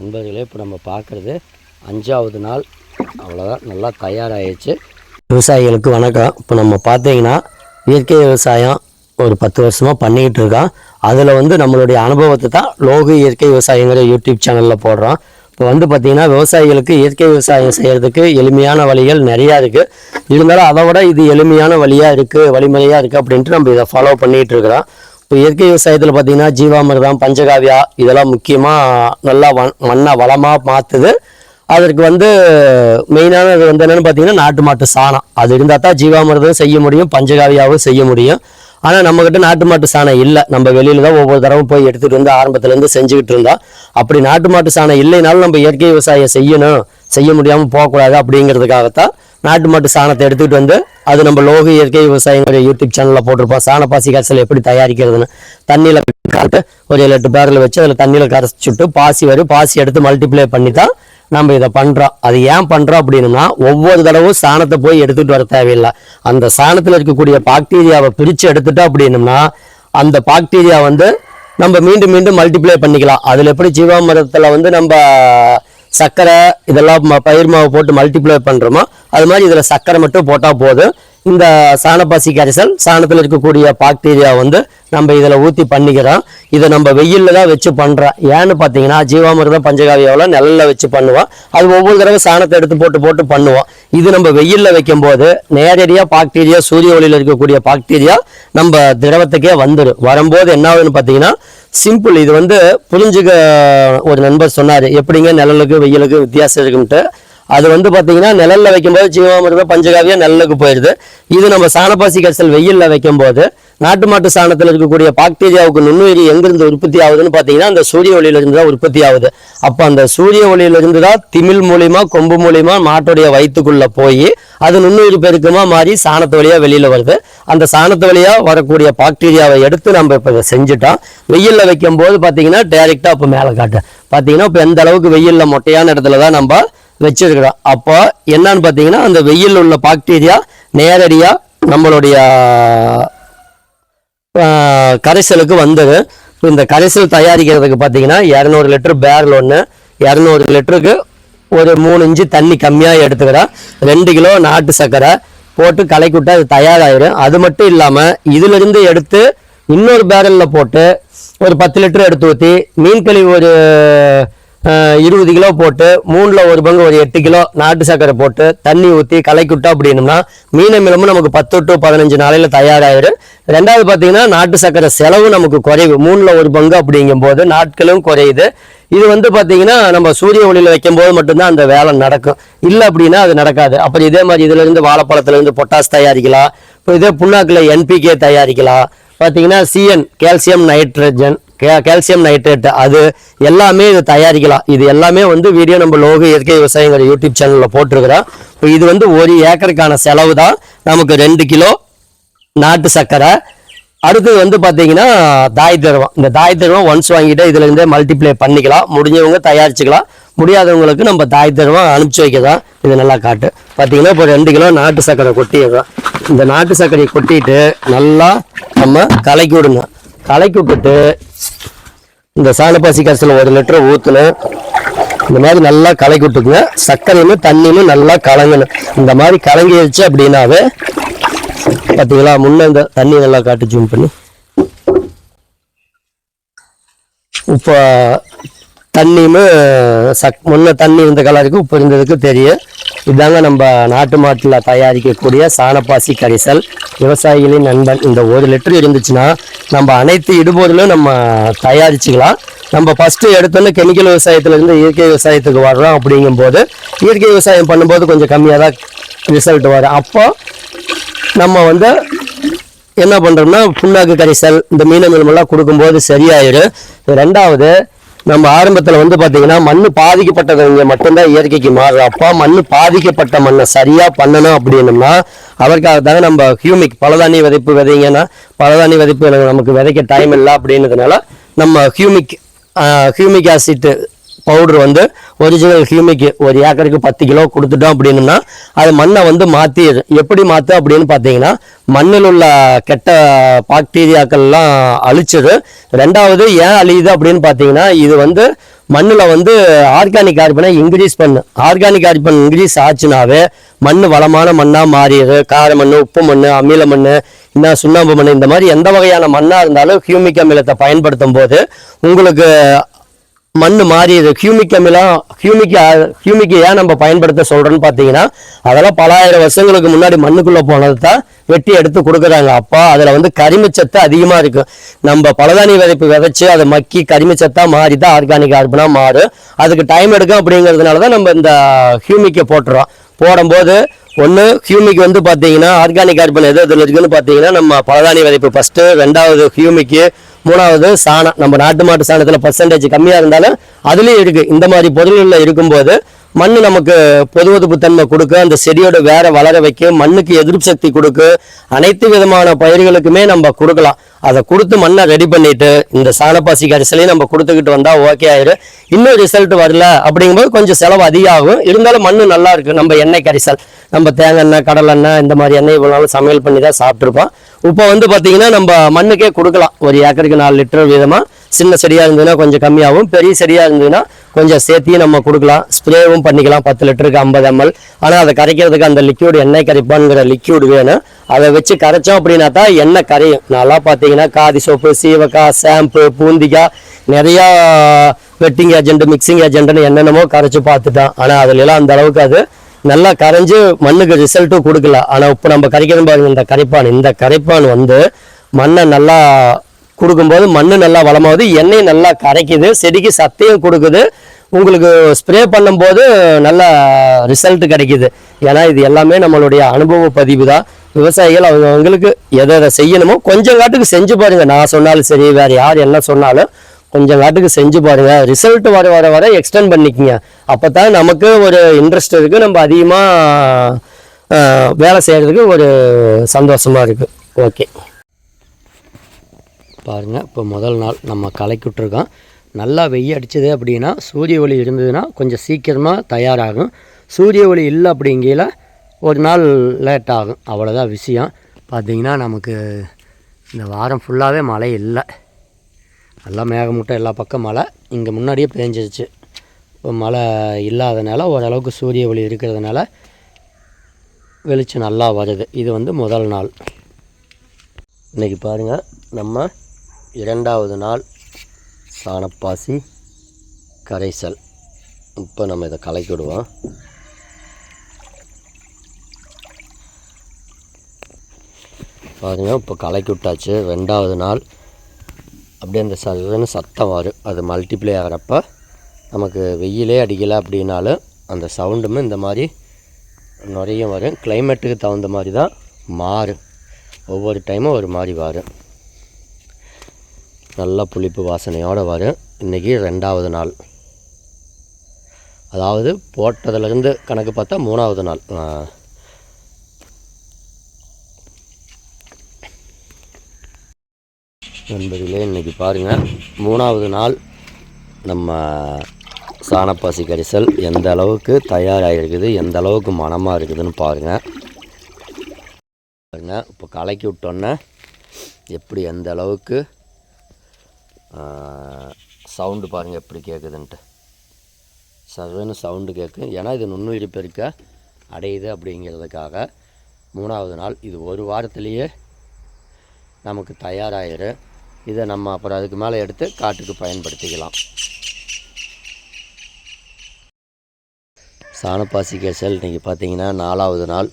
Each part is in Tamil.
நண்பர்களே இப்போ நம்ம பார்க்குறது அஞ்சாவது நாள். அவ்வளோதான் நல்லா தயாராகிடுச்சு விவசாயிகளுக்கு வணக்கம். இப்போ நம்ம பார்த்தீங்கன்னா இயற்கை விவசாயம் ஒரு பத்து வருஷமாக பண்ணிக்கிட்டு இருக்கோம் அதில் வந்து நம்மளுடைய அனுபவத்தை தான் லோகு இயற்கை விவசாயங்கிற யூடியூப் சேனலில் போடுறோம் இப்போ வந்து பார்த்திங்கன்னா விவசாயிகளுக்கு இயற்கை விவசாயம் செய்கிறதுக்கு எளிமையான வழிகள் நிறையா இருக்குது இருந்தாலும் அதை விட இது எளிமையான வழியாக இருக்குது வழிமுறையாக இருக்குது அப்படின்ட்டு நம்ம இதை ஃபாலோ பண்ணிகிட்டு இருக்கிறோம். இப்போ இயற்கை விவசாயத்தில் பார்த்தீங்கன்னா ஜீவாமிர்தம் பஞ்சகாவியா இதெல்லாம் முக்கியமாக நல்லா வ மண்ணை வளமாக மாற்றுது அதற்கு வந்து மெயினானது வந்து என்னென்னு பார்த்தீங்கன்னா நாட்டு மாட்டு சாணம். அது இருந்தால் தான் ஜீவாமிர்தம் செய்ய முடியும் பஞ்சகாவியாவும் செய்ய முடியும். ஆனால் நம்மக்கிட்ட நாட்டு மாட்டு சாணம் இல்லை. நம்ம வெளியில் தான் ஒவ்வொரு தடவை போய் எடுத்துகிட்டு வந்து ஆரம்பத்துலேருந்து செஞ்சுக்கிட்டு இருந்தோம் அப்படி நாட்டு மாட்டு சாணம் இல்லைனாலும் நம்ம இயற்கை விவசாயம் செய்யணும் செய்ய முடியாமல் போகக்கூடாது அப்படிங்கிறதுக்காகத்தான் நாட்டு மாட்டு சாணத்தை எடுத்துகிட்டு வந்து அது நம்ம லோக இயற்கை விவசாயங்களுடைய யூடியூப் சேனலில் போட்டிருப்போம் சாணப்பாசி கரைசல் எப்படி தயாரிக்கிறதுன்னு. தண்ணியில் காட்டு ஒரு ஏழு எட்டு பேரில் வச்சு அதில் தண்ணியில் கரைச்சிட்டு பாசி வரும். பாசி எடுத்து மல்டிப்ளை பண்ணி தான் நம்ம இதை பண்ணுறோம் அது ஏன் பண்ணுறோம் அப்படின்னா ஒவ்வொரு தடவும் சாணத்தை போய் எடுத்துகிட்டு வர தேவையில்லை. அந்த சாணத்தில் இருக்கக்கூடிய பாக்டீரியாவை பிரித்து எடுத்துட்டோம் அப்படின்னம்னா அந்த பாக்டீரியா வந்து நம்ம மீண்டும் மீண்டும் மல்டிப்ளை பண்ணிக்கலாம். அதில் எப்படி ஜீவாமிரத்தில் வந்து நம்ம சர்க்கரை இதெல்லாம் பயிர் மாவு போட்டு மல்டிப்ளை பண்ணுறோமோ அது மாதிரி இதில் சர்க்கரை மட்டும் போட்டால் போதும். இந்த சாணப்பாசி கரைசல் சாணத்தில் இருக்கக்கூடிய பாக்டீரியா வந்து நம்ம இதில் ஊற்றி பண்ணிக்கிறோம். இதை நம்ம வெயிலில் தான் வச்சு பண்ணுறோம் ஏன்னு பார்த்தீங்கன்னா ஜீவாமிரதம் பஞ்சகாவியாவில் நிழல்ல வச்சு பண்ணுவோம். அது ஒவ்வொரு தடவை சாணத்தை எடுத்து போட்டு போட்டு பண்ணுவோம். இது நம்ம வெயிலில் வைக்கும்போது நேரடியாக பாக்டீரியா சூரிய ஒளியில் இருக்கக்கூடிய பாக்டீரியா நம்ம திரவத்துக்கே வந்துடும் வரும்போது என்ன ஆகுதுன்னு பார்த்தீங்கன்னா சிம்பிள் இது வந்து புரிஞ்சுக்க ஒரு நண்பர் சொன்னார். எப்படிங்க நிழலுக்கு வெயிலுக்கு வித்தியாசம் இருக்குன்ட்டு. அது வந்து பார்த்தீங்கன்னா நிழலில் வைக்கும்போது ஜீவாமிர்தம் பஞ்சகாவியாக நிழலுக்கு போயிடுது இது நம்ம சாணப்பாசி கரைசல் வெயில்ல வைக்கும்போது நாட்டு மாட்டு சாணத்தில் இருக்கக்கூடிய பாக்டீரியாவுக்கு நுண்ணுயிரி எங்கிருந்து உற்பத்தி ஆகுதுன்னு பார்த்தீங்கன்னா அந்த சூரிய ஒளியிலிருந்து தான் உற்பத்தி ஆகுது. அப்போ அந்த சூரிய ஒளியிலிருந்து தான் திமில் மூலியமாக கொம்பு மூலியமாக மாட்டுடைய வயிற்றுக்குள்ளே போய் அது நுண்ணுயிரி பெருக்கமாக மாறி சாணத்து வழியாக வெளியில் வருது. அந்த சாணத்து வழியாக வரக்கூடிய பாக்டீரியாவை எடுத்து நம்ம இப்போ இதை செஞ்சுட்டோம் வெயிலில் வைக்கும்போது பார்த்தீங்கன்னா டைரெக்டாக இப்போ மேலே காட்டு. பார்த்தீங்கன்னா இப்போ எந்த அளவுக்கு வெயிலில் மொட்டையான இடத்துல தான் நம்ம வச்சிருக்கிறோம். அப்போ என்னன்னு பார்த்தீங்கன்னா அந்த வெயில் உள்ள பாக்டீரியா நேரடியாக நம்மளுடைய கரைசலுக்கு வந்தது. இந்த கரைசல் தயாரிக்கிறதுக்கு பார்த்தீங்கன்னா இரநூறு லிட்டர் பேரல் ஒன்று இரநூறு லிட்டருக்கு ஒரு மூணு இன்ச்சு தண்ணி கம்மியாக எடுத்துக்கிறோம். ரெண்டு கிலோ நாட்டு சர்க்கரை போட்டு கலக்கி விட்டா அது தயாராகிடும் அது மட்டும் இல்லாமல் இதிலிருந்து எடுத்து இன்னொரு பேரலில் போட்டு ஒரு பத்து லிட்டர் எடுத்து ஊற்றி மீன் கழிவு ஒரு இருபது கிலோ போட்டு மூணில் ஒரு பங்கு ஒரு எட்டு கிலோ நாட்டு சர்க்கரை போட்டு தண்ணி ஊற்றி கலைக்குட்டோம் விட்டோம் அப்படின்னம்னா மீன் நமக்கு பத்து டு பதினஞ்சு நாளையில் தயாராகிடும் ரெண்டாவது பார்த்தீங்கன்னா நாட்டு சர்க்கரை செலவு நமக்கு குறைவு. மூணில் ஒரு பங்கு அப்படிங்கும்போது நாட்களும் குறையுது. இது வந்து பார்த்தீங்கன்னா நம்ம சூரிய ஒளியில் வைக்கும்போது மட்டும்தான் அந்த வேலை நடக்கும். இல்லை அப்படின்னா அது நடக்காது. அப்புறம் இதே மாதிரி இதுலேருந்து வாழைப்பழத்துலேருந்து பொட்டாஸ் தயாரிக்கலாம். இப்போ இதே புண்ணாக்கில் என்பிகே தயாரிக்கலாம். பார்த்தீங்கன்னா CN calcium nitrogen K calcium nitrate அது எல்லாமே இது தயாரிக்கலாம். இது எல்லாமே வந்து வீடியோ நம்ம லோக இயற்கை விவசாயங்கிற யூடியூப் சேனலில் போட்டிருக்கிறோம். இப்போ இது வந்து ஒரு ஏக்கருக்கான செலவு தான். நமக்கு ரெண்டு கிலோ நாட்டு சர்க்கரை. அடுத்தது வந்து பார்த்தீங்கன்னா தாய் திரவம் இந்த தாய் திரவம் ஒன்ஸ் வாங்கிட்டு இதுலேருந்தே மல்டிப்ளை பண்ணிக்கலாம். முடிஞ்சவங்க தயாரிச்சுக்கலாம். முடியாதவங்களுக்கு நம்ம தாய் திரவம் அனுப்பிச்சு தான் இது நல்லா காட்டு. பார்த்தீங்கன்னா இப்போ ரெண்டு கிலோ நாட்டு சர்க்கரை கொட்டிடுறோம். இந்த நாட்டு சர்க்கரையை கொட்டிட்டு நல்லா நம்ம கலக்கி விடணும். கலக்கி விட்டுட்டு இந்த சாணப்பாசி கரைசல் ஒரு லிட்டர் ஊற்றணும் இந்த மாதிரி நல்லா கலக்கி விட்டுக்குங்க சர்க்கரையும் தண்ணியும் நல்லா கலங்கணும். இந்த மாதிரி கலங்கிடுச்சு அப்படின்னாவே பார்த்தீங்களா முன்ன இந்த தண்ணி நல்லா காட்டு ஜூம் பண்ணி. இப்போ தண்ணியுமே சக் முன்ன தண்ணி இருந்த கலருக்கு இப்போ இருந்ததுக்கு தெரியும். இதாங்க நம்ம நாட்டு மாட்டில் தயாரிக்கக்கூடிய சாணப்பாசி கரிசல். விவசாயிகளின் நண்பன் இந்த ஒரு லிட்டர் இருந்துச்சுன்னா நம்ம அனைத்து இடுபொருளும் நம்ம தயாரிச்சுக்கலாம். நம்ம ஃபஸ்ட்டு எடுத்தோன்னே கெமிக்கல் விவசாயத்துலேருந்து இயற்கை விவசாயத்துக்கு வர்றோம் அப்படிங்கும்போது இயற்கை விவசாயம் பண்ணும்போது கொஞ்சம் கம்மியாக தான் ரிசல்ட் வரும். அப்போ நம்ம வந்து என்ன பண்ணுறோம்னா புண்ணாக்கு கரிசல் இந்த மீன மீனமெல்லாம் கொடுக்கும்போது சரியாயிடும் ரெண்டாவது நம்ம ஆரம்பத்தில் வந்து பார்த்தீங்கன்னா மண் பாதிக்கப்பட்டவங்க மட்டும்தான் இயற்கைக்கு மாறுறப்போ மண் பாதிக்கப்பட்ட மண்ணை சரியாக பண்ணணும் அப்படின்னம்னா அதற்காக தாங்க நம்ம ஹியூமிக் பலதானிய விதைப்பு விதைங்கன்னா பலதானிய விதைப்பு எனக்கு நமக்கு விதைக்க டைம் இல்லை அப்படின்றதுனால நம்ம ஹியூமிக் ஹியூமிக் ஆசிட் பவுடர் வந்து ஒரிஜினல் ஹியூமிக்கு ஒரு ஏக்கருக்கு பத்து கிலோ கொடுத்துட்டோம் அப்படின்னா அது மண்ணை வந்து மாற்றி எப்படி மாற்று அப்படின்னு பார்த்தீங்கன்னா மண்ணில் உள்ள கெட்ட பாக்டீரியாக்கள்லாம் அழிச்சது. ரெண்டாவது ஏன் அழியுது அப்படின்னு பார்த்தீங்கன்னா இது வந்து மண்ணில் வந்து ஆர்கானிக் கார்பனை இன்க்ரீஸ் பண்ணு. ஆர்கானிக் கார்பன் இன்க்ரீஸ் ஆச்சுனாவே மண் வளமான மண்ணாக மாறிடுது. கார மண் உப்பு மண் அமில மண் இன்னும் சுண்ணாம்பு மண் இந்த மாதிரி எந்த வகையான மண்ணாக இருந்தாலும் ஹியூமிக் அமிலத்தை பயன்படுத்தும் போது உங்களுக்கு மண் மாறியது. ஹியூமிக் அமிலம் ஹியூமிக் ஹியூமிக் ஏன் நம்ம பயன்படுத்த சொல்கிறோன்னு பார்த்தீங்கன்னா அதெல்லாம் பலாயிரம் வருஷங்களுக்கு முன்னாடி மண்ணுக்குள்ளே போனது தான் வெட்டி எடுத்து கொடுக்குறாங்க. அப்போ அதில் வந்து கரிமச்சத்து அதிகமாக இருக்கும் நம்ம பலதானி விதைப்பு விதைச்சி அதை மக்கி கரிமிச்சத்தாக மாறி தான் ஆர்கானிக் கார்பனாக மாறும் அதுக்கு டைம் எடுக்கும் அப்படிங்கிறதுனால தான் நம்ம இந்த ஹியூமிக்கை போட்டுறோம். போடும்போது ஒன்று ஹியூமிக் வந்து பார்த்தீங்கன்னா ஆர்கானிக் கார்பன் எது இதில் இருக்குன்னு பார்த்தீங்கன்னா நம்ம பலதானி விதைப்பு ஃபஸ்ட்டு ரெண்டாவது ஹியூமிக்கு மூணாவது சாணம் நம்ம நாட்டு மாட்டு சாணத்தில் பர்சன்டேஜ் கம்மியாக இருந்தாலும் அதுலேயும் இருக்குது இந்த மாதிரி பொருள்களில் இருக்கும்போது மண் நமக்கு பொதுவதுப்பு தன்மை கொடுக்க அந்த செடியோட வேற வளர வைக்க மண்ணுக்கு எதிர்ப்பு சக்தி கொடுக்க அனைத்து விதமான பயிர்களுக்குமே நம்ம கொடுக்கலாம். அதை கொடுத்து மண்ணை ரெடி பண்ணிட்டு இந்த சாணப்பாசி கரிசலையும் நம்ம கொடுத்துக்கிட்டு வந்தா ஓகே ஆயிரு. இன்னும் ரிசல்ட் வரல அப்படிங்கும்போது கொஞ்சம் செலவு அதிகமாகும் இருந்தாலும் மண் நல்லா இருக்கு. நம்ம எண்ணெய் கரிசல் நம்ம தேங்காய் எண்ணெய் கடலை எண்ணெய் இந்த மாதிரி எண்ணெய் இவ்வளோ நாள் சமையல் பண்ணி தான் சாப்பிட்ருப்போம் இப்போ வந்து பார்த்தீங்கன்னா நம்ம மண்ணுக்கே கொடுக்கலாம். ஒரு ஏக்கருக்கு நாலு லிட்டர் வீதமாக சின்ன செடியாக இருந்ததுன்னா கொஞ்சம் கம்மியாகும். பெரிய செடியாக இருந்ததுன்னா கொஞ்சம் சேர்த்தியும் நம்ம கொடுக்கலாம். ஸ்ப்ரேவும் பண்ணிக்கலாம். பத்து லிட்டருக்கு ஐம்பது எம்எல் ஆனால் அதை கரைக்கிறதுக்கு அந்த லிக்யூடு எண்ணெய் கரைப்பான்ங்கிற லிக்யூடு வேணும். அதை வச்சு கரைச்சோம் அப்படின்னா தான் எண்ணெய் கரையும். நல்லா பார்த்தீங்கன்னா காதி சோப்பு சீவக்காய் ஷாம்பு பூந்திக்காய் நிறையா வெட்டிங் ஏஜென்ட் மிக்சிங் ஏஜென்ட்னு என்னென்னமோ கரைச்சி பார்த்துட்டோம். ஆனால் அதுலலாம் அந்த அளவுக்கு அது நல்லா கரைஞ்சு மண்ணுக்கு ரிசல்ட்டும் கொடுக்கல. ஆனால் இப்போ நம்ம கரைக்கணும் பாருங்க இந்த கரைப்பான். இந்த கரைப்பான் வந்து மண்ணை நல்லா கொடுக்கும்போது மண்ணு நல்லா வளமாகுது எண்ணெய் நல்லா கரைக்குது செடிக்கு சத்தையும் கொடுக்குது. உங்களுக்கு ஸ்ப்ரே பண்ணும்போது நல்ல ரிசல்ட் கிடைக்குது. ஏன்னா இது எல்லாமே நம்மளுடைய அனுபவ பதிவு தான். விவசாயிகள் அவங்க அவங்களுக்கு எதை எதை செய்யணுமோ கொஞ்சம் காட்டுக்கு செஞ்சு பாருங்க. நான் சொன்னாலும் சரி வேறு யார் என்ன சொன்னாலும் கொஞ்சம் காட்டுக்கு செஞ்சு பாருங்க. ரிசல்ட் வர வர வர எக்ஸ்டெண்ட் பண்ணிக்கோங்க. அப்போ தான் நமக்கு ஒரு இன்ட்ரெஸ்ட் இருக்குது நம்ம அதிகமாக வேலை செய்கிறதுக்கு ஒரு சந்தோஷமாக இருக்குது ஓகே பாருங்கள் இப்போ முதல் நாள் நம்ம கலக்கி விட்ருக்கோம் நல்லா வெய்ய அடிச்சது அப்படின்னா சூரிய ஒளி இருந்ததுன்னா கொஞ்சம் சீக்கிரமாக தயாராகும். சூரிய ஒளி இல்லை அப்படிங்கையில் ஒரு நாள் லேட் ஆகும். அவ்வளோதான் விஷயம். பார்த்தீங்கன்னா நமக்கு இந்த வாரம் ஃபுல்லாகவே மழை இல்லை. நல்லா மேகமூட்டம் எல்லா பக்கம் மழை. இங்கே முன்னாடியே பேஞ்சிருச்சு. இப்போ மழை இல்லாதனால ஓரளவுக்கு சூரிய ஒளி இருக்கிறதுனால வெளிச்சம் நல்லா வருது. இது வந்து முதல் நாள். இன்றைக்கி பாருங்கள் நம்ம இரண்டாவது நாள் சாணப்பாசி கரைசல். இப்போ நம்ம இதை கலக்கி விடுவோம் பாருங்கள் இப்போ கலக்கி விட்டாச்சு ரெண்டாவது நாள் அப்படியே அந்த சதுன்னு சத்தம் வரும். அது மல்டிப்ளை ஆகிறப்ப நமக்கு வெயிலே அடிக்கலை அப்படின்னாலும் அந்த சவுண்டுமே இந்த மாதிரி நிறைய வரும். கிளைமேட்டுக்கு தகுந்த மாதிரி தான் மாறும். ஒவ்வொரு டைமும் ஒரு மாதிரி வரும் நல்ல புளிப்பு வாசனையோடு வரும் இன்றைக்கி ரெண்டாவது நாள். அதாவது போட்டதுலேருந்து கணக்கு பார்த்தா மூணாவது நாள். நண்பர்களே இன்றைக்கி பாருங்கள் மூணாவது நாள் நம்ம சாணப்பாசி கரிசல் எந்த அளவுக்கு தயாராகிருக்குது எந்த அளவுக்கு மனமாக இருக்குதுன்னு பாருங்கள் பாருங்கள் இப்போ கலக்கி விட்டோன்னே எப்படி எந்த அளவுக்கு சவுண்டு பாருங்கள் எப்படி கேட்குதுன்ட்டு சதுன்னு சவுண்டு கேட்கும் ஏன்னா இது நுண்ணுயிரி பெருக்க அடையுது அப்படிங்கிறதுக்காக மூணாவது நாள் இது ஒரு வாரத்துலேயே நமக்கு தயாராகிடும் இதை நம்ம அப்புறம் அதுக்கு மேலே எடுத்து காட்டுக்கு பயன்படுத்திக்கலாம். சாணப்பாசி கேசல் இன்றைக்கி பார்த்தீங்கன்னா நாலாவது நாள்.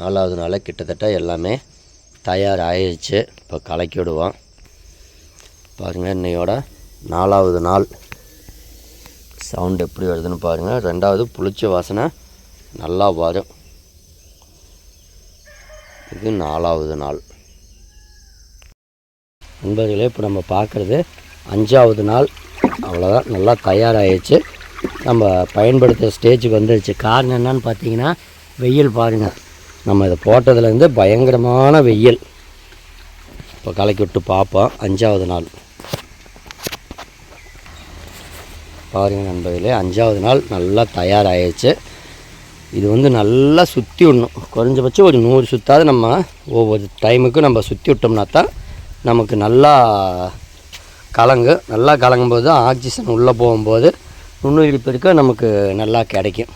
நாலாவது நாளில் கிட்டத்தட்ட எல்லாமே தயார் ஆயிடுச்சு இப்போ கலக்கி விடுவோம். பாருங்கள் இன்னையோட நாலாவது நாள். சவுண்ட் எப்படி வருதுன்னு பாருங்கள் ரெண்டாவது புளிச்ச வாசனை நல்லா வரும். இது நாலாவது நாள். நண்பர்களே இப்போ நம்ம பார்க்குறது அஞ்சாவது நாள். அவ்வளோதான் நல்லா தயாராகிடுச்சு நம்ம பயன்படுத்துகிற ஸ்டேஜுக்கு வந்துடுச்சு காரணம் என்னன்னு பார்த்தீங்கன்னா வெயில் பாருங்கள் நம்ம இதை போட்டதுலேருந்து பயங்கரமான வெயில். இப்போ கலக்கி விட்டு பார்ப்போம். அஞ்சாவது நாள். பாருங்கள் நண்பர்களே அஞ்சாவது நாள் நல்லா தயாராகிடுச்சு இது வந்து நல்லா சுற்றி விடணும். குறைஞ்சபட்சம் ஒரு நூறு சுற்றாவது நம்ம ஒவ்வொரு டைமுக்கும் நம்ம சுற்றி விட்டோம்னா தான் நமக்கு நல்லா கலங்கு. நல்லா கலங்கும்போது தான் ஆக்சிஜன் உள்ளே போகும்போது நுண்ணுயிரி பெருக்க நமக்கு நல்லா கிடைக்கும்.